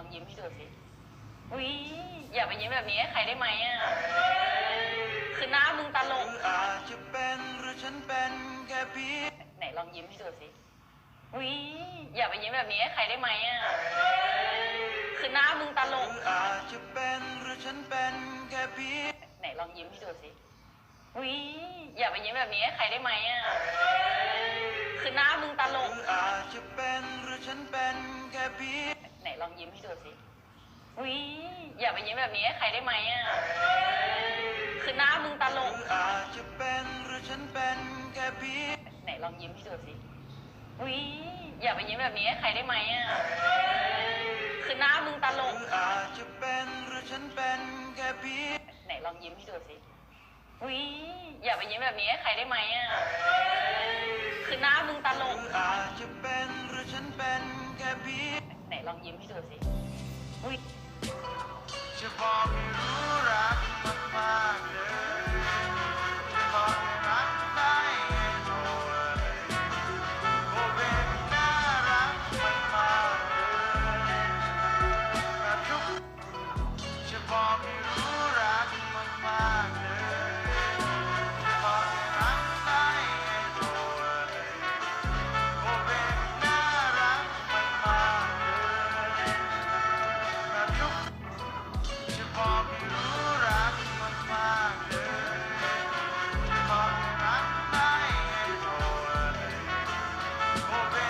องยิ้มให้ดูสิอุ้ยอย่าไปยิ้มแบบนี้ให้ใครได้ไหมอะ คือหน้ามึงตลกอาจจะเป็นหรือฉันเป็นแค่เพียง ไหนลองยิ้มให้ดูสิอุ้ยอย่าไปยิ้มแบบนี้ให้ใครได้ไหมอะ คือหน้ามึงตลก อาจจะเป็นหรือฉันเป็นแค่เพียงไหนลองยิ้มให้ดูสิอุ้ยอย่าไปยิ้มแบบนี้ให้ใครได้ไหมอะคือหน้ามึงตลกอาจจะเป็นหรือฉันเป็นแค่เพียงไหนล องยิ้มให้ดูสิอุ้ยอย่าไปยิ้มแบบนี้ให้ใครได้ไหมอะ คือหน้ามึงตลกอาจจะเป็นหรือฉันเป็นแค่เพียงไหนลองยิ้มให้ดูสิอุ้ยอย่าไปยิ้มแบบนี้ให้ใครได้ไหมอะ คือหน้ามึงตลกอาจจะเป็นหรือฉันเป็นแค่เพียงไหนลองยิ้มให้ดูสิอุ้ยอย่าไปยิ้มแบบนี้ให้ใครได้ไหมอะ คือหน้ามึงตลกอาจจะเป็นหรือฉันเป็นแค่เพียง ไหนลองยิ้มให้ดูสิ อุ้ยจะบอกให้รู้ บอกไม่รู้รักมันมากเลยบอกรักไม่ให้โทย